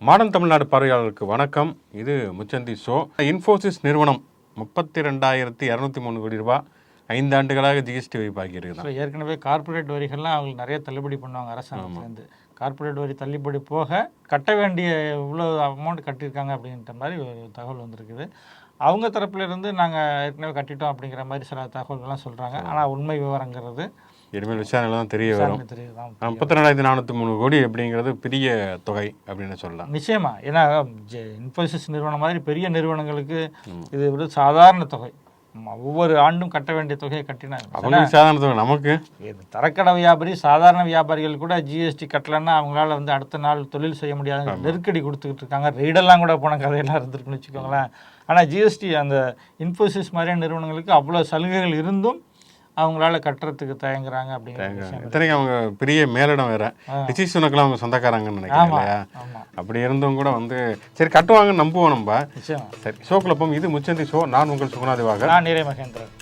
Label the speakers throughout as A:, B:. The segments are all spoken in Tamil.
A: மாடர்ன் தமிழ்நாடு பார்வையாளருக்கு வணக்கம். இது முச்சந்தி ஷோ. இன்ஃபோசிஸ் நிறுவனம் முப்பத்தி ரெண்டாயிரத்தி இரநூத்தி மூணு கோடி ரூபாய் ஐந்தாண்டுகளாக ஜிஎஸ்டி வைப்பாக்கி இருக்குது
B: ஏற்கனவே கார்ப்பரேட் வரிகள்லாம் அவங்களுக்கு நிறைய தள்ளுபடி பண்ணுவாங்க அரசாங்கத்துலேருந்து கார்ப்பரேட் வரி தள்ளுபடி போக கட்ட வேண்டிய இவ்வளோ அமௌண்ட் கட்டியிருக்காங்க அப்படின்ற மாதிரி ஒரு தகவல் வந்திருக்குது. அவங்க தரப்புல இருந்து நாங்கள் ஏற்கனவே கட்டிட்டோம் அப்படிங்கிற மாதிரி சில தகவல்கள்லாம் சொல்கிறாங்க ஆனால் உண்மை விவரங்கிறது
A: இனிமேல் விசாரணையில் தான் தெரிய வரும். முப்பத்தி ரெண்டாயிரத்தி நானூற்றி மூணு கோடி அப்படிங்கிறது பெரிய தொகை அப்படின்னு சொல்லலாம்.
B: நிச்சயமா. ஏன்னா இன்ஃபோசிஸ் நிறுவனம் மாதிரி பெரிய நிறுவனங்களுக்கு இது ஒரு சாதாரண தொகை. ஒவ்வொரு ஆண்டும் கட்ட வேண்டிய தொகையை கட்டினாங்க
A: சாதாரண தொகை நமக்கு?
B: தரக்கடை வியாபாரி சாதாரண வியாபாரிகள் கூட ஜிஎஸ்டி கட்டலைன்னா அவங்களால வந்து அடுத்த நாள் தொழில் செய்ய முடியாத நெருக்கடி கொடுத்துக்கிட்டு இருக்காங்க. ரெய்டெல்லாம் கூட போன கதையெல்லாம் இருந்திருக்குன்னு வச்சுக்கோங்களேன். ஆனால் ஜிஎஸ்டி அந்த இன்ஃபோசிஸ் மாதிரியான நிறுவனங்களுக்கு அவ்வளோ சலுகைகள் இருந்தும் அவங்களால கட்டுறதுக்கு தயங்குறாங்க அப்படிங்கிற விஷயம்
A: இத்தனைக்கும் அவங்க பெரிய மேலிடம் வேற. ரிஷி சுனக்கெல்லாம் அவங்க சொந்தக்காரங்கன்னு நினைக்கிறேன் இல்லையா?
B: ஆமா.
A: அப்படி இருந்தும் கூட வந்து சரி கட்டுவாங்கன்னு நம்புவோம் நம்ம.
B: நிச்சயமா.
A: சரி ஷோக்குள்ள போகும். இது முச்சந்தி ஷோ நான் உங்கள் சுகுணாதிவாக
B: நான் நீரை மகேந்திரன்.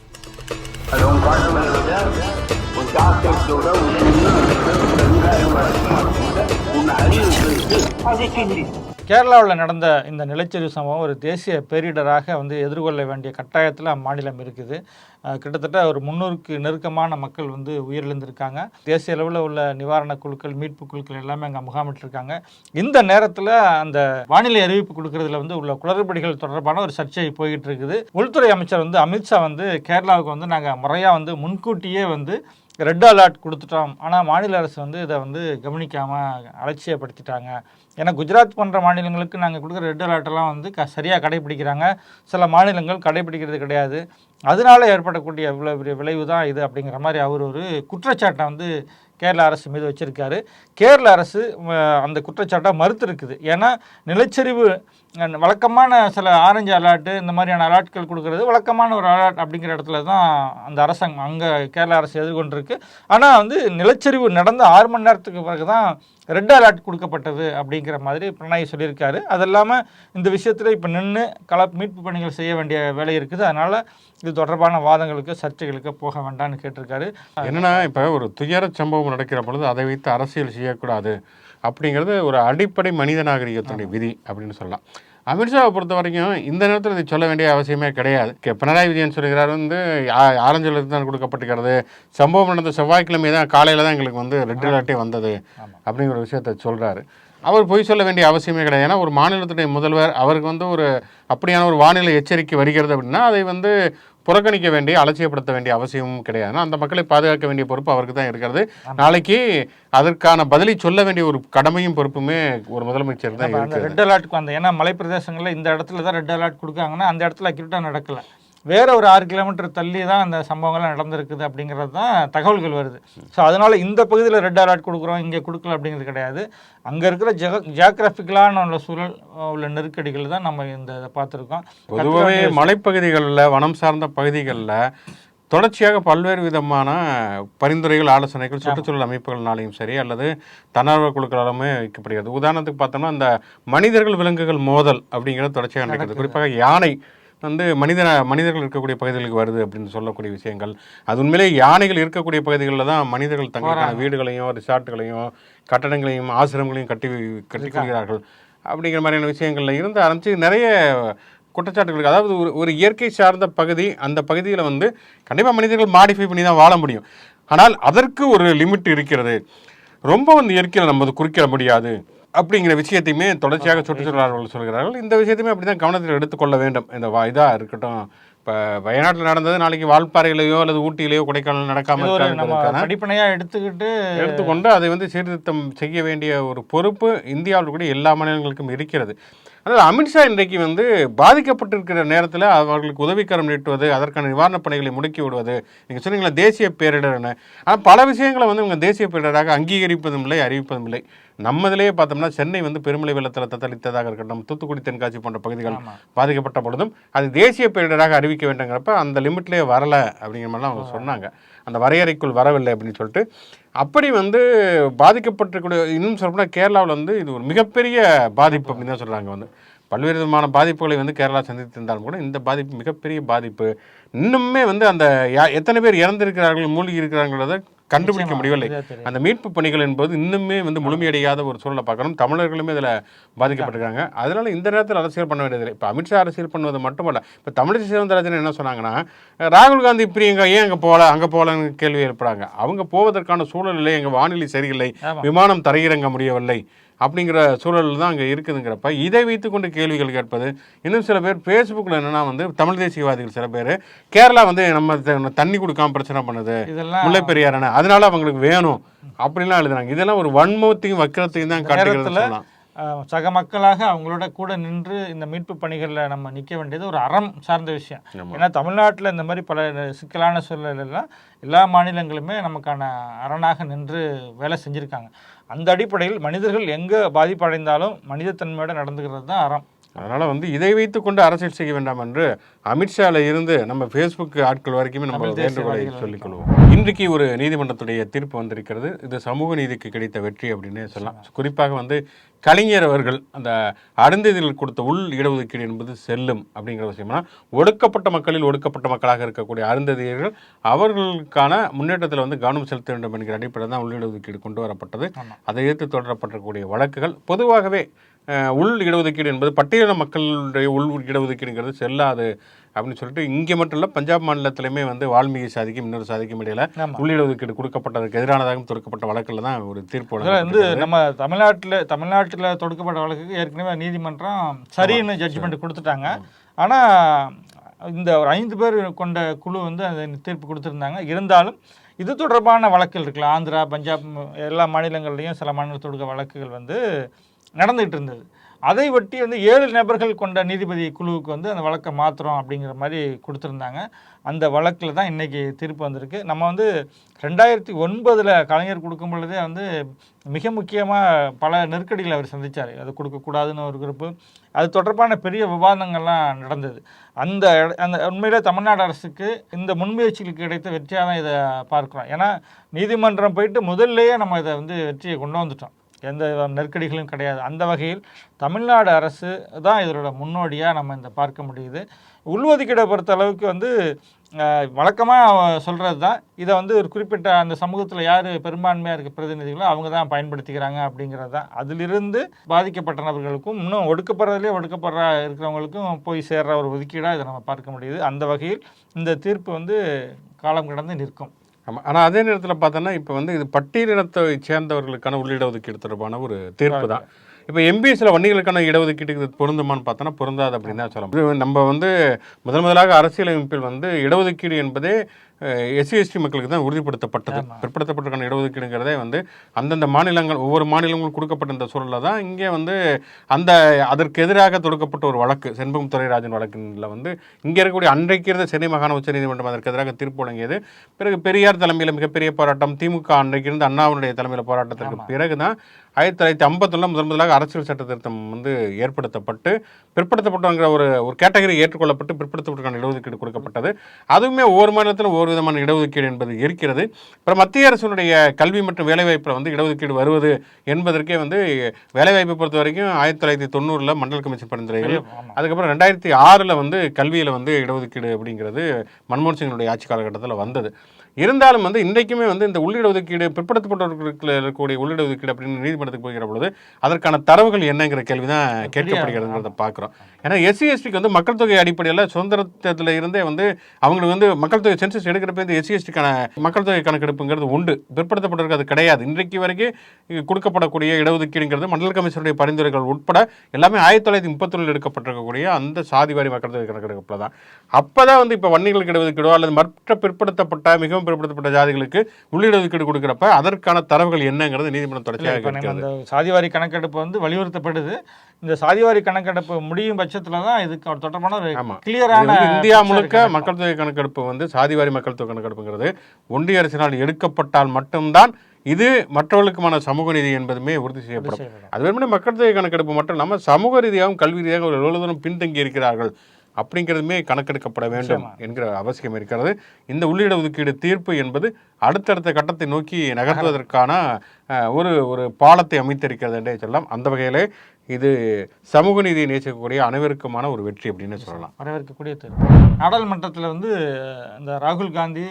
C: அது உன் அறிவு
B: கேரளாவில் நடந்த இந்த நிலச்சரிவு சம்பவம் ஒரு தேசிய பேரிடராக வந்து எதிர்கொள்ள வேண்டிய கட்டாயத்தில் அம்மாநிலம் இருக்குது. கிட்டத்தட்ட ஒரு முன்னூறுக்கு நெருக்கமான மக்கள் வந்து உயிரிழந்திருக்காங்க. தேசிய அளவில் உள்ள நிவாரண குழுக்கள் மீட்பு குழுக்கள் எல்லாமே அங்கே முகாமிட்டிருக்காங்க. இந்த நேரத்தில் அந்த வானிலை அறிவிப்பு கொடுக்கறதுல வந்து உள்ள குளறுபடிகள் தொடர்பான ஒரு சர்ச்சை போய்கிட்டு இருக்குது உள்துறை அமைச்சர் வந்து அமித்ஷா வந்து கேரளாவுக்கு வந்து நாங்கள் முறையாக வந்து முன்கூட்டியே வந்து ரெட் அலர்ட் கொடுத்துட்டோம். ஆனால் மாநில அரசு வந்து இதை வந்து கவனிக்காமல் அலட்சியப்படுத்திட்டாங்க. ஏன்னா குஜராத் போன்ற மாநிலங்களுக்கு நாங்கள் கொடுக்குற ரெட் அலர்ட்டெல்லாம் வந்து க சரியாக கடைபிடிக்கிறாங்க. சில மாநிலங்கள் கடைபிடிக்கிறது கிடையாது. அதனால ஏற்படக்கூடிய இவ்வளோ பெரிய விளைவு தான் இது அப்படிங்கிற மாதிரி அவர் ஒரு குற்றச்சாட்டை வந்து கேரள அரசு மீது வச்சுருக்காரு. கேரள அரசு அந்த குற்றச்சாட்டை மறுத்திருக்குது. ஏன்னா நிலச்சரிவு வழக்கமான சில ஆரஞ்சு அலாட்டு இந்த மாதிரியான அலாட்கள் கொடுக்கறது வழக்கமான ஒரு அலாட் அப்படிங்கிற இடத்துல தான் அந்த அரசாங்கம் அங்கே கேரள அரசு எதிர்கொண்டிருக்கு. ஆனால் வந்து நிலச்சரிவு நடந்த ஆறு மணி நேரத்துக்கு பிறகு தான் ரெட் அலாட் கொடுக்கப்பட்டது அப்படிங்கிற மாதிரி பிரணாயி சொல்லியிருக்காரு. அது இல்லாமல் இந்த விஷயத்தில் இப்போ நின்று கள மீட்பு பணிகள் செய்ய வேண்டிய வேலை இருக்குது. அதனால் இது தொடர்பான வாதங்களுக்கு சர்ச்சைகளுக்கு போக வேண்டாம்னு கேட்டிருக்காரு.
A: என்னன்னா இப்போ ஒரு துயர சம்பவம் நடக்கிற பொழுது அதை வைத்து அரசியல் செய்யக்கூடாது அப்படிங்கிறது ஒரு அடிப்படை மனித நாகரிகத்தினுடைய விதி அப்படின்னு சொல்லலாம். அமித்ஷாவை பொறுத்த வரைக்கும் இந்த நேரத்தில் இதை சொல்ல வேண்டிய அவசியமே கிடையாது. பினராயி விஜயன் சொல்கிறார் வந்து ஆரஞ்சு அலர்ட் தான் கொடுக்கப்பட்டிருக்கிறது. சம்பவம் நடந்த செவ்வாய்க்கிழமை தான் காலையில் தான் எங்களுக்கு வந்து ரெட் அலர்ட்டே வந்தது அப்படிங்கிற விஷயத்த சொல்கிறாரு அவர் பொய் சொல்ல வேண்டிய அவசியமே கிடையாது. ஏன்னா ஒரு மாநிலத்துடைய முதல்வர் அவருக்கு வந்து ஒரு அப்படியான ஒரு வானிலை எச்சரிக்கை வருகிறது அப்படின்னா அதை வந்து புறக்கணிக்க வேண்டிய அலட்சியப்படுத்த வேண்டிய அவசியமும் கிடையாது. அந்த மக்களை பாதுகாக்க வேண்டிய பொறுப்பு அவருக்கு தான் இருக்கிறது. நாளைக்கு அதற்கான பதிலை சொல்ல வேண்டிய ஒரு கடமையும் பொறுப்புமே ஒரு முதலமைச்சர் தான்
B: ரெட் அலர்ட்டுக்கு வந்த ஏன்னா மலை பிரதேசங்களில் இந்த இடத்துல தான் ரெட் அலர்ட் கொடுக்காங்கன்னா அந்த இடத்துல அக்யூட்டாக நடக்கல. வேற ஒரு ஆறு கிலோமீட்டர் தள்ளி தான் அந்த சம்பவங்கள்லாம் நடந்திருக்குது அப்படிங்கிறது தான் தகவல்கள் வருது. ஸோ அதனால இந்த பகுதியில் ரெட் அலர்ட் கொடுக்குறோம் இங்கே கொடுக்கல அப்படிங்கிறது கிடையாது. அங்கே இருக்கிற ஜெக ஜியாகிராஃபிக்கலான உள்ள சூழல் உள்ள நெருக்கடிகள் தான் நம்ம இந்த இதை பார்த்துருக்கோம்.
A: பொதுவாகவே மலைப்பகுதிகளில் வனம் சார்ந்த பகுதிகளில் தொடர்ச்சியாக பல்வேறு விதமான பரிந்துரைகள் ஆலோசனைகள் சுற்றுச்சூழல் அமைப்புகள்னாலையும் சரி அல்லது தன்னார்வ குழுக்களாலுமே வைக்கப்படுகிறது உதாரணத்துக்கு பார்த்தோம்னா இந்த மனிதர்கள் விலங்குகள் மோதல் அப்படிங்கிறது தொடர்ச்சியாக நடக்கிறது குறிப்பாக யானை வந்து மனித மனிதர்கள் இருக்கக்கூடிய பகுதிகளுக்கு வருது அப்படின்னு சொல்லக்கூடிய விஷயங்கள். அது உண்மையிலே யானைகள் இருக்கக்கூடிய பகுதிகளில் தான் மனிதர்கள் தங்களுக்கான வீடுகளையும் ரிசார்ட்டுகளையும் கட்டடங்களையும் ஆசிரமங்களையும் கட்டி கட்டிக்கொள்கிறார்கள் அப்படிங்கிற மாதிரியான விஷயங்கள்ல இருந்து ஆரம்பித்து நிறைய குற்றச்சாட்டுகளுக்கு அதாவது ஒரு ஒரு இயற்கை சார்ந்த பகுதி அந்த பகுதியில் வந்து கண்டிப்பாக மனிதர்கள் மாடிஃபை பண்ணி தான் வாழ முடியும். ஆனால் அதற்கு ஒரு லிமிட் இருக்கிறது. ரொம்ப வந்து இயற்கையில் நம்ம குறிக்கிட முடியாது. அப்படிங்கிற விஷயத்தையுமே தொடர்ச்சியாக சுற்றுச்சூழலாளர்கள் சொல்கிறார்கள். இந்த விஷயத்தையுமே அப்படி தான் கவனத்தில் எடுத்துக்கொள்ள வேண்டும். இந்த இதாக இருக்கட்டும். இப்போ வயநாட்டில் நடந்தது நாளைக்கு வால்பாறையிலையோ அல்லது ஊட்டியிலையோ கொடைக்கானல் நடக்காமல்
B: படிப்பனையாக எடுத்துக்கிட்டு
A: எடுத்துக்கொண்டு அதை வந்து சீர்திருத்தம் செய்ய வேண்டிய ஒரு பொறுப்பு இந்தியாவில் கூட எல்லா மாநிலங்களுக்கும் இருக்கிறது. அதனால் அமித்ஷா இன்றைக்கு வந்து பாதிக்கப்பட்டிருக்கிற நேரத்தில் அவர்களுக்கு உதவிக்கரம் நீட்டுவது அதற்கான நிவாரணப் பணிகளை முடுக்கி விடுவது நீங்கள் சொன்னீங்களா தேசிய பேரிடர்னு ஆனால் பல விஷயங்களை வந்து இவங்க தேசிய பேரிடராக அங்கீகரிப்பதும் இல்லை அறிவிப்பதும் இல்லை. நம்ம இதிலேயே பார்த்தோம்னா சென்னை வந்து பெருமழை வெள்ளத்தில் தத்தளித்ததாக இருக்கட்டும் தூத்துக்குடி தென்காசி போன்ற பகுதிகள். பாதிக்கப்பட்ட பொழுதும் அது தேசிய பேரிடராக அறிவிக்க வேண்டுங்கிறப்ப அந்த லிமிட்லேயே வரல அப்படிங்கிற மாதிரிலாம் அவங்க சொன்னாங்க. அந்த வரையறைக்குள் வரவில்லை அப்படின்னு சொல்லிட்டு அப்படி வந்து பாதிக்கப்பட்டிருக்கூடிய இன்னும் சொல்லப்போனால் கேரளாவில் வந்து இது ஒரு மிகப்பெரிய பாதிப்பு அப்படின்னு தான் சொல்கிறாங்க வந்து. பல்வேறு விதமான பாதிப்புகளை வந்து கேரளா சந்தித்திருந்தாலும் கூட இந்த பாதிப்பு மிகப்பெரிய பாதிப்பு. இன்னுமே வந்து அந்த யா- எத்தனை பேர் இறந்திருக்கிறார்கள் மூழ்கி இருக்கிறாங்கிறத கண்டுபிடிக்க முடியவில்லை. அந்த மீட்பு பணிகள் என்பது இன்னுமே வந்து முழுமையடையாத ஒரு சூழலை பார்க்கணும். தமிழர்களுமே இதில் பாதிக்கப்பட்டிருக்காங்க. அதனால இந்த நேரத்தில் அரசியல் பண்ண வேண்டியதில்லை. இப்போ அமித்ஷா அரசியல் பண்ணுவது மட்டுமல்ல இப்போ தமிழிசை சவுந்தரராஜன் என்ன சொன்னாங்கன்னா ராகுல் காந்தி பிரியங்கா ஏன் அங்கே போகல அங்கே போகலன்னு கேள்வி எழுப்புறாங்க. அவங்க போவதற்கான சூழல் இல்லை எங்கள் வானிலை சரியில்லை. விமானம் தரையிறங்க முடியவில்லை. அப்படிங்கிற சூழல் தான் அங்கே இருக்குதுங்கிறப்ப இதை வைத்துக்கொண்டு கேள்விகள் கேட்பது. இன்னும் சில பேர் ஃபேஸ்புக்கில் என்னன்னா வந்து தமிழ் தேசியவாதிகள் சில பேர் கேரளா வந்து நம்ம தண்ணி கொடுக்காம பிரச்சனை பண்ணுது. முல்லை பெரியார் அணை. அதனால அவங்களுக்கு வேணும். அப்படிலாம் எழுதுறாங்க. இதெல்லாம் ஒரு வன்மத்தையும் வக்கரத்தையும் தான் காட்டுகிறது
B: சக மக்களாக அவங்களோட கூட நின்று இந்த மீட்பு பணிகளில் நம்ம நிற்க வேண்டியது ஒரு அறம் சார்ந்த விஷயம். ஏன்னா தமிழ்நாட்டில் இந்த மாதிரி பல சிக்கலான சூழலெல்லாம் எல்லா மாநிலங்களுமே நமக்கான அரணாக நின்று வேலை செஞ்சுருக்காங்க. அந்த அடிப்படையில் மனிதர்கள் எங்கே பாதிப்படைந்தாலும் மனிதத்தன்மையோட நடந்துக்கிறது தான் அறம்.
A: அதனால வந்து இதை வைத்துக்கொண்டு அரசியல் செய்ய வேண்டாம் என்று அமித்ஷால இருந்து நம்ம ஃபேஸ்புக் ஆட்கள் வரைக்குமே நம்ம வேண்டுகோளை
B: தேசியவாதிகள்
A: சொல்லிக் கொள்வோம். இன்றைக்கு ஒரு நீதிமன்றத்துடைய தீர்ப்பு வந்திருக்கிறது. இது சமூக நீதிக்கு கிடைத்த வெற்றி அப்படின்னே சொல்லலாம். குறிப்பாக வந்து கலைஞர் அவர்கள் அந்த அருந்ததிகள் கொடுத்த உள் இடஒதுக்கீடு என்பது செல்லும் அப்படிங்கிற விஷயம்னா ஒடுக்கப்பட்ட மக்களில் ஒடுக்கப்பட்ட மக்களாக இருக்கக்கூடிய அருந்ததியர்கள் அவர்களுக்கான முன்னேற்றத்தில் வந்து கவனம் செலுத்த வேண்டும் என்கிற அடிப்படையில் தான் உள் இடஒதுக்கீடு கொண்டு வரப்பட்டது. அதை எதிர்த்து தொடரப்பட்டிருக்கக்கூடிய வழக்குகள் பொதுவாகவே உள் இடஒதுக்கீடு என்பது பட்டியலின மக்களுடைய உள் இடஒதுக்கீடுங்கிறது செல்லாது அப்படின்னு சொல்லிட்டு இங்கே மட்டும் இல்லை பஞ்சாப் மாநிலத்திலுமே வந்து வால்மீகி சாதிக்கும் இன்னொரு சாதிக்கும் இடையில. உள் இடஒதுக்கீடு கொடுக்கப்பட்டதற்கு எதிரானதாகவும் தொடுக்கப்பட்ட வழக்கில் தான் ஒரு தீர்ப்பு
B: வந்து. நம்ம தமிழ்நாட்டில் தமிழ்நாட்டில் தொடுக்கப்பட்ட வழக்குக்கு ஏற்கனவே நீதிமன்றம் சரின்னு ஜட்ஜ்மெண்ட் கொடுத்துட்டாங்க. ஆனால் இந்த ஒரு ஐந்து பேர் கொண்ட குழு வந்து அந்த தீர்ப்பு கொடுத்துருந்தாங்க. இருந்தாலும் இது தொடர்பான வழக்குகள் இருக்குல்ல ஆந்திரா பஞ்சாப் எல்லா மாநிலங்கள்லையும் சில மாநிலத்தோட வழக்குகள் வந்து நடந்துகிட்டு இருந்தது அதை ஒட்டி வந்து ஏழு நபர்கள் கொண்ட நீதிபதி குழுவுக்கு வந்து அந்த வழக்கை மாற்றுறோம் அப்படிங்கிற மாதிரி கொடுத்துருந்தாங்க. அந்த வழக்கில் தான் இன்றைக்கி தீர்ப்பு வந்திருக்கு. நம்ம வந்து ரெண்டாயிரத்தி ஒன்பதில் கலைஞர் கொடுக்கும் பொழுதே வந்து மிக முக்கியமாக பல நெருக்கடிகளை அவர் சந்திச்சார். அது கொடுக்கக்கூடாதுன்னு ஒரு குரூப்பு அது தொடர்பான பெரிய விவாதங்கள்லாம் நடந்தது. அந்த அந்த உண்மையில் தமிழ்நாடு அரசுக்கு இந்த முன்முயற்சிகளுக்கு கிடைத்த வெற்றியாக தான் இதை பார்க்குறோம். ஏன்னா நீதிமன்றம் போயிட்டு முதல்லையே நம்ம இதை வந்து வெற்றியை கொண்டு வந்துட்டோம். எந்த நெருக்கடிகளும் கிடையாது. அந்த வகையில் தமிழ்நாடு அரசு தான் இதனோட முன்னோடியாக நம்ம இந்த பார்க்க முடியுது. உள்ஒதுக்கீடை பொறுத்த அளவுக்கு வந்து வழக்கமாக சொல்கிறது தான். இதை வந்து ஒரு குறிப்பிட்ட அந்த சமூகத்தில் யார் பெரும்பான்மையாக இருக்க பிரதிநிதிகளோ அவங்க தான் பயன்படுத்திக்கிறாங்க அப்படிங்கிறது தான். அதிலிருந்து பாதிக்கப்பட்ட நபர்களுக்கும் இன்னும் ஒடுக்கப்படுறதுலேயே ஒடுக்கப்படுற இருக்கிறவங்களுக்கும் போய் சேர்ற ஒரு ஒதுக்கீடாக இதை நம்ம பார்க்க முடியுது. அந்த வகையில் இந்த தீர்ப்பு வந்து காலம் கடந்து நிற்கும்.
A: ஆமாம் ஆனால் அதே நேரத்தில் பார்த்தோன்னா இப்போ வந்து இது பட்டியலினத்தை சேர்ந்தவர்களுக்கான உள் இடஒதுக்கீடு தொடர்பான ஒரு தீர்ப்பு தான். இப்போ எம்பிஎஸ்ல வன்னிகளுக்கான இடஒதுக்கீட்டுக்கு இது பொருந்துமான்னு பார்த்தோன்னா பொருந்தாது அப்படின்னு தான் இது நம்ம வந்து முதல் முதலாக அரசியலமைப்பில் வந்து இடஒதுக்கீடு என்பதே எஸ்சி எஸ்டி மக்களுக்கு தான் உறுதிப்படுத்தப்பட்டது. பிற்படுத்தப்பட்டிருக்கான இடஒதுக்கீடுங்கிறதே வந்து அந்தந்த மாநிலங்கள் ஒவ்வொரு மாநிலங்களும் கொடுக்கப்பட்ட இந்த சூழலில் தான் இங்கே வந்து அந்த அதற்கு எதிராக தொடுக்கப்பட்ட ஒரு வழக்கு செண்பகம் துரைராஜன் வழக்கில் வந்து இங்கே இருக்கக்கூடிய அன்றைக்கு இருந்த சென்னை மாகாண உச்சநீதிமன்றம் அதற்கு எதிராக தீர்ப்பு வழங்கியது. பிறகு பெரியார் தலைமையில் மிகப்பெரிய போராட்டம் திமுக அன்றைக்கு இருந்த அண்ணாவுடைய தலைமையில் போராட்டத்திற்கு பிறகு தான் ஆயிரத்தி தொள்ளாயிரத்தி ஐம்பத்தொன்னில் முதன் முதலாக அரசியல் சட்ட திருத்தம் வந்து ஏற்படுத்தப்பட்டு பிற்படுத்தப்பட்டவங்கிற ஒரு ஒரு கேட்டகரி ஏற்றுக்கொள்ளப்பட்டு பிற்படுத்தப்பட்டவருக்கான இடஒதுக்கீடு கொடுக்கப்பட்டது. அதுவுமே ஒவ்வொரு மாநிலத்திலும் ஒவ்வொரு விதமான இடஒதுக்கீடு என்பது இருக்கிறது. அப்புறம் மத்திய அரசினுடைய கல்வி மற்றும் வேலைவாய்ப்பில் வந்து இடஒதுக்கீடு வருவது என்பதற்கே வந்து வேலைவாய்ப்பை பொறுத்த வரைக்கும் ஆயிரத்தி தொள்ளாயிரத்தி தொண்ணூறில் மண்டல் கமிஷன் பரிந்துரைகள். அதுக்கப்புறம் ரெண்டாயிரத்தி ஆறில் வந்து கல்வியில் வந்து இடஒதுக்கீடு அப்படிங்கிறது மன்மோகன் சிங்கினுடைய ஆட்சி காலகட்டத்தில் வந்தது. இருந்தாலும் வந்து இன்றைக்குமே வந்து இந்த உள்ளிட ஒதுக்கீடு பிற்படுத்தப்பட்டவர்களுக்கு இருக்கக்கூடிய உள்ளிட ஒதுக்கீடு அப்படின்னு நீதிமன்றத்துக்கு போகிற பொழுது அதற்கான தரவுகள் என்னங்கிற கேள்வி தான் கேட்கப்படுகிறதுங்கிறத பார்க்குறோம். ஏன்னா எஸ்சி எஸ்டிக்கு வந்து மக்கள் தொகை அடிப்படையில் சுதந்திரத்தில் இருந்தே வந்து அவங்களுக்கு வந்து மக்கள் தொகை சென்சஸ் எடுக்கிறப்ப இந்த எஸ்சி எஸ்டிக்கான மக்கள் தொகை கணக்கெடுப்புங்கிறது உண்டு. பிற்படுத்தப்பட்டவருக்கு அது கிடையாது. இன்றைக்கு வரைக்கும் கொடுக்கப்படக்கூடிய இடஒதுக்கீடுங்கிறது மண்டல கமிஷனுடைய பரிந்துரைகள் உட்பட எல்லாமே ஆயிரத்தி தொள்ளாயிரத்தி முப்பத்தொன்னில் எடுக்கப்பட்டிருக்கக்கூடிய அந்த சாதிவாரி மக்கள் தொகை கணக்கெடுப்பில் தான். அப்போ தான் வந்து இப்போ வன்னிகளுக்கு இடஒதுக்கீடோ அல்லது மற்ற பிற்படுத்தப்பட்ட மிகவும் பிற்படுத்தப்பட்ட ஜாதிகளுக்கு உள்ளிடஒதுக்கீடு கொடுக்குறப்ப அதற்கான தரவுகள் என்னங்கிறது நீதிமன்றம் தொடர்ச்சியாக
B: நம்ம சாதிவாரி கணக்கெடுப்பு வந்து வலியுறுத்தப்படுது. இந்த சாதிவாரி கணக்கெடுப்பு முடியும் பட்சத்துல தான் இதுக்கு ஒரு தொடர்பான ஒரு கிளியரான
A: இந்தியா முழுக்க மக்கள் தொகை கணக்கெடுப்பு வந்து சாதிவாரி மக்கள் தொகை கணக்கெடுப்புங்கிறது ஒன்றிய அரசினால் எடுக்கப்பட்டால் மட்டும்தான் இது மற்றவர்களுக்குமான சமூக நீதி என்பதுமே உறுதி செய்யப்படும். அது வெறுமனே மக்கள் தொகை கணக்கெடுப்பு மட்டும் இல்லாமல் சமூக ரீதியாகவும் கல்வி ரீதியாகவும் ஒரு எவ்வளவு தூரம் பின்தங்கி இருக்கிறார்கள் அப்படிங்கிறதுமே கணக்கெடுக்கப்பட வேண்டும் என்கிற அவசியம் இருக்கிறது. இந்த உள்ளிட ஒதுக்கீடு தீர்ப்பு என்பது அடுத்தடுத்த கட்டத்தை நோக்கி நகர்த்துவதற்கான அஹ், ஒரு ஒரு பாலத்தை அமைத்திருக்கிறது என்றே சொல்லலாம். அந்த வகையிலே இது சமூக நீதியை நேசிக்கக்கூடிய அனைவருக்குமான ஒரு வெற்றி அப்படின்னு சொல்லலாம்.
B: வரவேற்கக்கூடிய தேர்வு. நாடாளுமன்றத்தில் வந்து இந்த ராகுல் காந்தி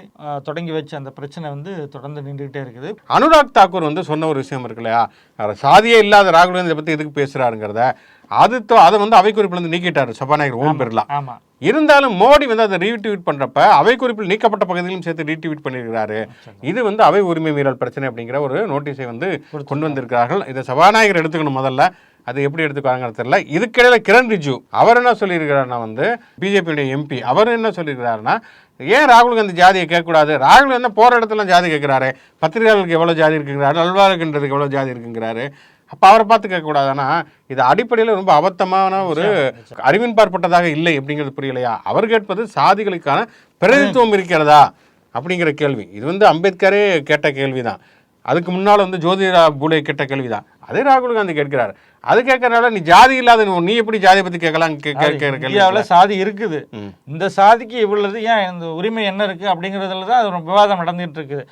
B: தொடங்கி வச்ச அந்த பிரச்சனை வந்து தொடர்ந்து நின்றுகிட்டே இருக்குது.
A: அனுராக் தாக்கூர் வந்து சொன்ன ஒரு விஷயம் இருக்கு இல்லையா? சாதியே இல்லாத ராகுல் காந்தி இதை பற்றி எதுக்கு பேசுகிறாருங்கிறத அது தொ- அதை வந்து அவை குறிப்பிலிருந்து நீக்கிட்டார் சபாநாயகர் ஓம் பிர்லா.
B: ஆமாம்
A: இருந்தாலும் மோடி வந்து அதை ரீட்வீட் பண்றப்ப அவை குறிப்பில் நீக்கப்பட்ட பகுதியிலும் சேர்த்து ரீட்வீட் பண்ணியிருக்கிறாரு. இது வந்து அவை உரிமை மீறல் பிரச்சனை அப்படிங்கிற ஒரு நோட்டீஸை வந்து கொண்டு வந்திருக்கிறார்கள். இதை சபாநாயகர் எடுத்துக்கணும் முதல்ல. அது எப்படி எடுத்துக்குவாங்கன்னு தெரியல. இதுக்கிடையில கிரண் ரிஜு அவர் என்ன சொல்லியிருக்கிறாருன்னா வந்து பிஜேபியுடைய எம்பி அவர் என்ன சொல்லியிருக்கிறாருன்னா ஏன் ராகுல் காந்தி ஜாதியை கேட்கக்கூடாது? ராகுல் காந்தி போற இடத்துல ஜாதி கேட்கிறாரு? பத்திரிகையாளருக்கு எவ்வளவு ஜாதி இருக்குங்கிறாரு? அல்வாருக்குன்றதுக்கு எவ்வளவு ஜாதி இருக்குங்கிறாரு? அப்போ அவரை பார்த்து கேட்கக்கூடாதுன்னா இது அடிப்படையில் ரொம்ப அபத்தமான ஒரு அறிவின் பார்ப்பட்டதாக இல்லை அப்படிங்கிறது புரியலையா? அவர் கேட்பது சாதிகளுக்கான பிரதிநிதித்துவம் இருக்கிறதா? அப்படிங்கிற கேள்வி. இது வந்து அம்பேத்கரே கேட்ட கேள்விதான். அதுக்கு முன்னால் வந்து ஜோதிரா பூலே கேட்ட கேள்விதான். அதே ராகுல் காந்தி கேட்கிறார். அது கேட்கறனால நீ ஜாதி இல்லாத நீ- எப்படி ஜாதியை பத்தி கேட்கலாம்?
B: இந்தியாவில் சாதி இருக்குது. இந்த சாதிக்கு இவ்வளவு ஏன் இந்த உரிமை என்ன இருக்குது அப்படிங்கிறதுல தான் அது ஒரு விவாதம் நடந்துகிட்டு இருக்குது.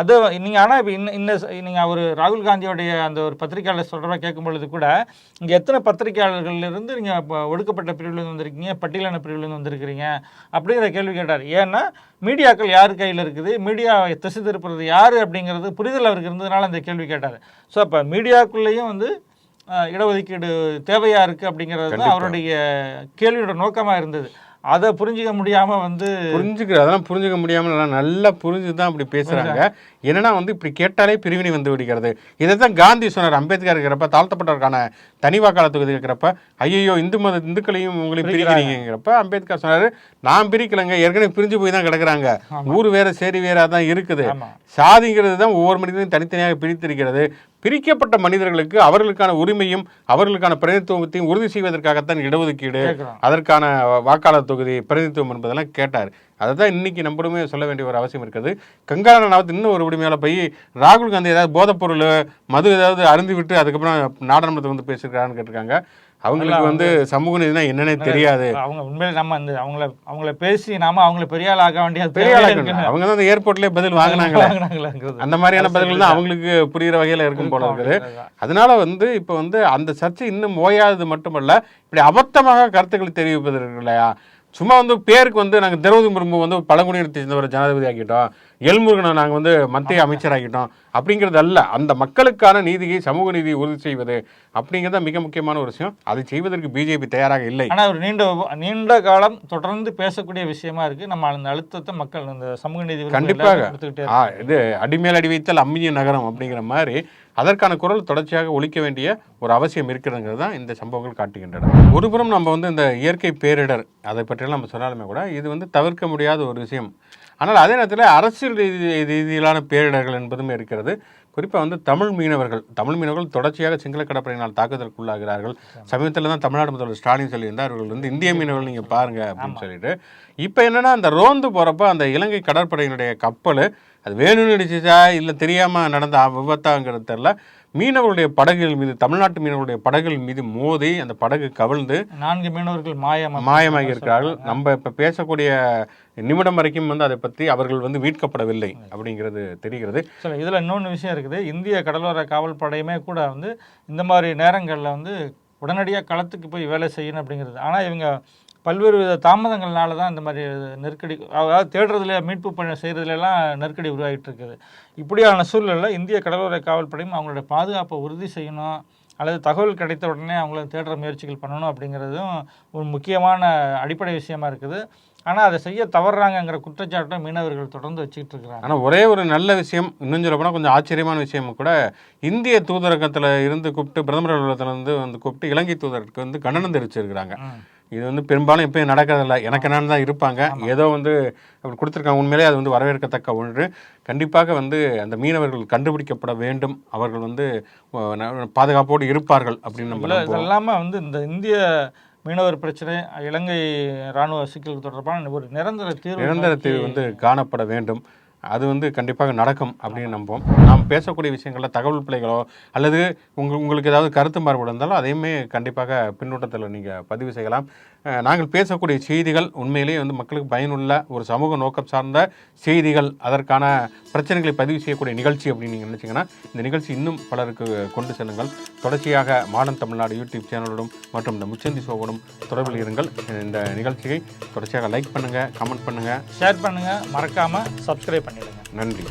B: அது நீங்கள் ஆனால் இப்போ இன்ன இன்ன நீங்கள் அவர் ராகுல் காந்தியோடைய அந்த ஒரு பத்திரிகையாளர் சொல்கிறத கேட்கும் பொழுது கூட இங்கே எத்தனை பத்திரிகையாளர்கள் இருந்து நீங்கள் இப்போ ஒடுக்கப்பட்ட பிரிவுலேருந்து வந்திருக்கீங்க பட்டியலான பிரிவுலேருந்து வந்திருக்கிறீங்க அப்படிங்கிற கேள்வி கேட்டார். ஏன்னா மீடியாக்கள் யார் கையில் இருக்குது? மீடியா திசை திருப்புறது யார் அப்படிங்கிறது புரிதல் அவருக்கு இருந்ததுனால அந்த கேள்வி கேட்டார். ஸோ அப்போ மீடியாக்குள்ளேயும் வந்து இடஒதுக்கீடு தேவையா இருக்குது அப்படிங்கிறது தான். அவருடைய கேள்வியோட நோக்கமாக இருந்தது. அதை புரிஞ்சிக்க முடியாமல் வந்து
A: புரிஞ்சுக்கிற அதெல்லாம் புரிஞ்சுக்க முடியாம நான் நல்லா புரிஞ்சு தான் அப்படி பேசுறாங்க. என்னன்னா வந்து இப்படி கேட்டாலே பிரிவினை வந்து விடுகிறது. இதை தான் காந்தி சொன்னார் அம்பேத்கர் இருக்கிறப்ப தாழ்த்தப்பட்டவருக்கான தனி வாக்காளர் தொகுதி இருக்கிறப்ப ஐயோ இந்து மத இந்துக்களையும் உங்களை பிரிக்கிறீங்கிறப்ப அம்பேத்கர் சொன்னாரு நான் பிரிக்கலைங்க ஏற்கனவே பிரிஞ்சு போய் தான் கிடக்குறாங்க. ஊர் வேற சேரி வேற தான் இருக்குது. சாதிங்கிறது தான் ஒவ்வொரு மனிதனையும் தனித்தனியாக பிரித்திருக்கிறது. பிரிக்கப்பட்ட மனிதர்களுக்கு அவர்களுக்கான உரிமையும் அவர்களுக்கான பிரதிநிதித்துவத்தையும் உறுதி செய்வதற்காகத்தான் இடஒதுக்கீடு அதற்கான வாக்காளர் தொகுதி பிரதிநிதித்துவம் என்பதெல்லாம் கேட்டார். அதை தான் இன்னைக்கு நம்மளுமே சொல்ல வேண்டிய ஒரு அவசியம் இருக்குது. கங்கா ராணாவத் இன்னும் ஒரு விடுமையால போய் ராகுல் காந்தி ஏதாவது போதைப்பொருள் மது ஏதாவது அருந்தி விட்டு அதுக்கப்புறம் நாடாளுமன்றத்தில் வந்து பேசியிருக்காருன்னு கேட்டிருக்காங்க. அவங்களுக்கு வந்து சமூக நீதினா என்னன்னே தெரியாது.
B: அவங்க உண்மையிலே நம்ம இந்த அவங்கள அவங்கள பேசி நாம அவங்கள பெரிய ஆள் ஆக வேண்டிய
A: பெரிய ஆளா. அவங்க தான் அந்த ஏர்போர்ட்லேயே பதில் வாங்கினாங்களே. அந்த மாதிரியான பதில்கள் தான் அவங்களுக்கு புரிகிற வகையில் இருக்கும் போல இருக்குது. அதனால வந்து இப்போ வந்து அந்த சர்ச்சை இன்னும் ஓயாதது மட்டுமல்ல இப்படி அபத்தமாக கருத்துக்களை தெரிவிப்பது இருக்கு இல்லையா சும்மா வந்து பேருக்கு வந்து நாங்கள் திரௌபதி முர்மு வந்து பழங்குடியினத்தை சேர்ந்தவரை ஜனாதிபதி ஆக்கிட்டோம். எல்முருகனை நாங்கள் வந்து மத்திய அமைச்சர் ஆக்கிட்டோம் அப்படிங்கிறது அல்ல. அந்த மக்களுக்கான நீதியை சமூக நீதியை உறுதி செய்வது அப்படிங்கிறது தான் மிக முக்கியமான ஒரு விஷயம். அதை செய்வதற்கு பிஜேபி தயாராக இல்லை.
B: ஆனா ஒரு நீண்ட நீண்ட காலம் தொடர்ந்து பேசக்கூடிய விஷயமா இருக்கு. நம்ம அந்த அழுத்தத்தை மக்கள் இந்த சமூக நீதி
A: கண்டிப்பாக. இது அடிமேல் அடி வைத்தால் அம்மிய நகரம் அப்படிங்கிற மாதிரி அதற்கான குரல் தொடர்ச்சியாக ஒலிக்க வேண்டிய ஒரு அவசியம் இருக்கிறதுங்கிறது தான் இந்த சம்பவங்கள் காட்டுகின்றன. ஒருபுறம் நம்ம வந்து இந்த இயற்கை பேரிடர் அதை பற்றியெல்லாம் நம்ம சொன்னாலுமே கூட இது வந்து தவிர்க்க முடியாத ஒரு விஷயம். ஆனால் அதே நேரத்தில் அரசியல் ரீதி ரீதியிலான பேரிடர்கள் என்பதும் இருக்கிறது. குறிப்பாக வந்து தமிழ் மீனவர்கள் தமிழ் மீனவர்கள் தொடர்ச்சியாக சிங்கள கடற்படையினால் தாக்குதலுக்குள்ளாகிறார்கள். சமீபத்தில் தான் தமிழ்நாடு முதல்வர் ஸ்டாலின் சொல்லியிருந்தார் இவர்கள் வந்து இந்திய மீனவர்கள் நீங்கள் பாருங்க அப்படின்னு சொல்லிட்டு. இப்போ என்னன்னா அந்த ரோந்து போகிறப்ப அந்த இலங்கை கடற்படையினுடைய கப்பல் அது வேணும்னு அடிச்சுச்சா இல்லை தெரியாமல் நடந்த விபத்தாங்கிறது தெரில மீனவர்களுடைய படகுகள் மீது தமிழ்நாட்டு மீனவர்களுடைய படகுகள் மீது மோதி அந்த படகு கவிழ்ந்து
B: நான்கு மீனவர்கள் மாயம்
A: மாயமாகி இருக்கிறார்கள் நம்ம இப்போ பேசக்கூடிய நிமிடம் வரைக்கும் வந்து அதை பற்றி அவர்கள் வந்து மீட்கப்படவில்லை அப்படிங்கிறது தெரிகிறது.
B: சரி இதில் இன்னொன்று விஷயம் இருக்குது. இந்திய கடலோர காவல் படையுமே கூட வந்து இந்த மாதிரி நேரங்களில் வந்து உடனடியாக களத்துக்கு போய் வேலை செய்யணும் அப்படிங்கிறது. ஆனால் இவங்க பல்வேறு வித தாமதங்கள்னால தான் இந்த மாதிரி நெருக்கடி அதாவது தேடுறதுல மீட்பு பணி செய்கிறதுலாம் நெருக்கடி உருவாகிட்டு இருக்குது இப்படியான சூழ்நிலையில் இந்திய கடலோர காவல் படையும் அவங்களோட பாதுகாப்பை உறுதி செய்யணும் அல்லது தகவல் கிடைத்த உடனே அவங்கள தேடுற முயற்சிகள் பண்ணணும் அப்படிங்கிறதும் ஒரு முக்கியமான அடிப்படை விஷயமா இருக்குது. ஆனால் அதை செய்ய தவறுறாங்கங்கிற குற்றச்சாட்டை மீனவர்கள் தொடர்ந்து வச்சுக்கிட்டு இருக்கிறாங்க
A: ஆனால் ஒரே ஒரு நல்ல விஷயம் இன்னும் சொல்ல போனால் கொஞ்சம் ஆச்சரியமான விஷயம் கூட இந்திய தூதரகத்தில் இருந்து கூப்பிட்டு பிரதமர் அலுவலகத்துல இருந்து வந்து கூப்பிட்டு இலங்கை தூதருக்கு வந்து கண்டனம் தெரிவிச்சிருக்கிறாங்க. இது வந்து பெரும்பாலும் எப்பயும் நடக்கிறதில்ல. எனக்கு என்னன்னு தான் இருப்பாங்க. ஏதோ வந்து அப்படி கொடுத்துருக்காங்க. உண்மையிலே அது வந்து வரவேற்கத்தக்க ஒன்று. கண்டிப்பாக வந்து அந்த மீனவர்கள் கண்டுபிடிக்கப்பட வேண்டும். அவர்கள் வந்து பாதுகாப்போடு இருப்பார்கள் அப்படின்னு நம்ம
B: இல்லாமல் வந்து இந்த இந்திய மீனவர் பிரச்சனை இலங்கை ராணுவ சிக்கல் தொடர்பான ஒரு நிரந்தர தீர்வு
A: நிரந்தர தீர்வு வந்து காணப்பட வேண்டும். அது வந்து கண்டிப்பாக நடக்கும் அப்படின்னு நம்புவோம். நாம் பேசக்கூடிய விஷயங்களில் தகவல் பிள்ளைகளோ அல்லது உங்கள் உங்களுக்கு ஏதாவது கருத்து மாறுபாடு இருந்தாலும் அதையுமே கண்டிப்பாக பின்னூட்டத்தில் நீங்கள் பதிவு செய்யலாம். நாங்கள் பேசக்கூடிய செய்திகள் உண்மையிலேயே வந்து மக்களுக்கு பயனுள்ள ஒரு சமூக நோக்கம் சார்ந்த செய்திகள். அதற்கான பிரச்சனைகளை பதிவு செய்யக்கூடிய நிகழ்ச்சி அப்படின்னு நீங்கள் நினச்சிங்கன்னா இந்த நிகழ்ச்சி இன்னும் பலருக்கு கொண்டு செல்லுங்கள். தொடர்ச்சியாக மாடர்ன் தமிழ்நாடு யூடியூப் சேனலோடும் மற்றும் இந்த முச்சந்தி ஷோவோடும் தொடர்பில் இருங்கள். இந்த நிகழ்ச்சியை தொடர்ச்சியாக லைக் பண்ணுங்கள் கமெண்ட் பண்ணுங்கள்
B: ஷேர் பண்ணுங்கள் மறக்காமல் சப்ஸ்கிரைப் பண்ணிடுங்க.
A: நன்றி.